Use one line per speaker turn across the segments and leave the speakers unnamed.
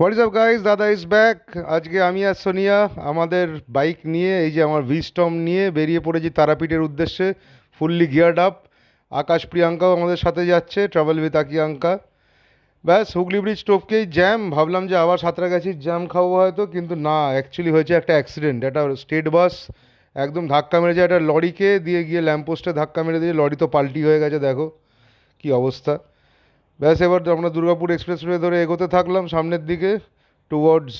হোয়াটস up guys দাদা is back আজকে আমি আর সোনিয়া আমাদের বাইক নিয়ে, এই যে আমার ভিস্টম নিয়ে বেরিয়ে পড়েছি তারাপীঠের উদ্দেশ্যে ফুললি গিয়ার্ড আপ আকাশ প্রিয়াঙ্কাও আমাদের সাথে যাচ্ছে ট্রাভেল উইথ আকিয়াঙ্কা। ব্যাস, হুগলি ব্রিজ টোপকেই জ্যাম ভাবলাম যে আবার সাঁতরাগাছির জ্যাম খাব হয়তো, কিন্তু না অ্যাকচুয়ালি হয়েছে একটা অ্যাক্সিডেন্ট একটা স্টেট বাস একদম ধাক্কা মেরেছে একটা লরিকে দিয়ে গিয়ে ল্যাম্পপোস্টে ধাক্কা মেরে দিয়ে লরি তো পাল্টি হয়ে গেছে, দেখো। কি অবস্থা? ব্যাস, এবার আমরা দুর্গাপুর এক্সপ্রেসওয়ে ধরে এগোতে থাকলাম সামনের দিকে টুয়ার্ডস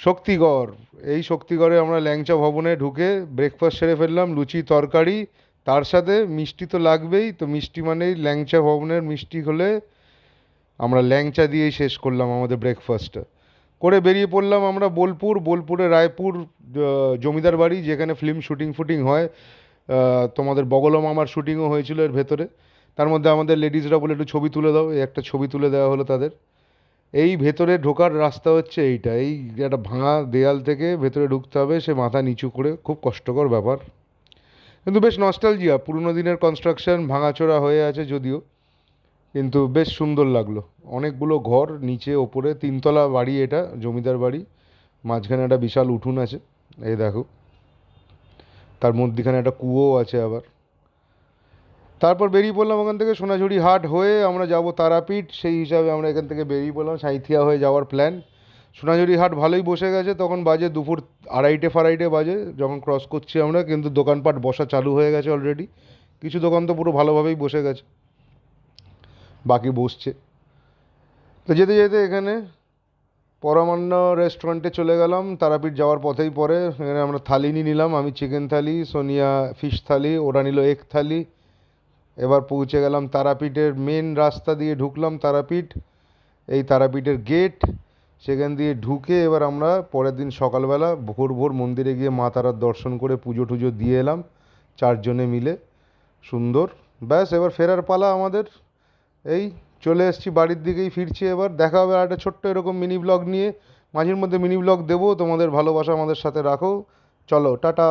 শক্তিগড়। এই শক্তিগড়ে আমরা ল্যাংচা ভবনে ঢুকে ব্রেকফাস্ট সেরে ফেললাম, লুচি, তরকারি, তার সাথে মিষ্টি তো লাগবেই, তো মিষ্টি মানেই ল্যাংচা ভবনের মিষ্টি হলে আমরা ল্যাংচা দিয়েই শেষ করলাম আমাদের ব্রেকফাস্টটা করে বেরিয়ে পড়লাম আমরা বোলপুর, বোলপুরে রায়পুর জমিদার বাড়ি, যেখানে ফিল্ম শুটিং ফুটিং হয় তোমাদের বগলম আমার শুটিংও হয়েছিল এর ভেতরে। তার মধ্যে আমাদের লেডিসরা বলে একটু ছবি তুলে দাও, এই একটা ছবি তুলে দেওয়া হলো তাদের। এই ভেতরে ঢোকার রাস্তা হচ্ছে এইটা, এই একটা ভাঙা দেয়াল থেকে ভেতরে ঢুকতে হবে, সে মাথা নিচু করে, খুব কষ্টকর ব্যাপার। কিন্তু বেশ নস্টালজিয়া পুরনো দিনের কনস্ট্রাকশন ভাঙাচোরা হয়ে আছে যদিও, কিন্তু বেশ সুন্দর লাগল। অনেকগুলো ঘর নিচে, ওপরে, তিনতলা বাড়ি এটা, জমিদার বাড়ি, মাঝখানে একটা বিশাল উঠুন আছে, এই দেখো। তার মধ্যিখানে একটা কুয়োও আছে আবার। তারপর বেরিয়ে পড়লাম ওখান থেকে সোনাঝুরি হাট হয়ে আমরা যাব তারাপীঠ। সেই হিসাবে আমরা এখান থেকে বেরিয়ে পড়লাম, সাঁইথিয়া হয়ে যাওয়ার প্ল্যান সোনাঝুরি হাট ভালোই বসে গেছে, তখন বাজে দুপুর আড়াইটে ফাড়াইটে বাজে, যখন ক্রস করছি আমরা, কিন্তু দোকানপাট বসা চালু হয়ে গেছে অলরেডি কিছু দোকান তো পুরো ভালোভাবেই বসে গেছে, বাকি বসছে। তো যেতে যেতে এখানে পরমান্ন রেস্টুরেন্টে চলে গেলাম, তারাপীঠ যাওয়ার পথেই পরে এখানে আমরা থালি নিয়ে নিলাম, আমি চিকেন থালি, সোনিয়া ফিশ থালি, ওরা নিল এগ থালি এবার পৌঁছে গেলাম তারাপীঠের মেন রাস্তা দিয়ে ঢুকলাম তারাপীঠ। এই তারাপীঠের গেট সেখান দিয়ে ঢুকে এবার আমরা পরের দিন সকালবেলা ভোর ভোর মন্দিরে গিয়ে মা তারার দর্শন করে পুজো টুজো দিয়ে এলাম চারজনে মিলে। সুন্দর। ব্যাস, এবার ফেরার পালা আমাদের। এই চলে এসছি বাড়ির দিকেই ফিরছি এবার। দেখা হবে একটা ছোট্ট এরকম মিনি ব্লগ নিয়ে। মাঝের মধ্যে মিনি ব্লগ দেবো। তোমাদের ভালোবাসা আমাদের সাথে রাখো। চলো, টাটা।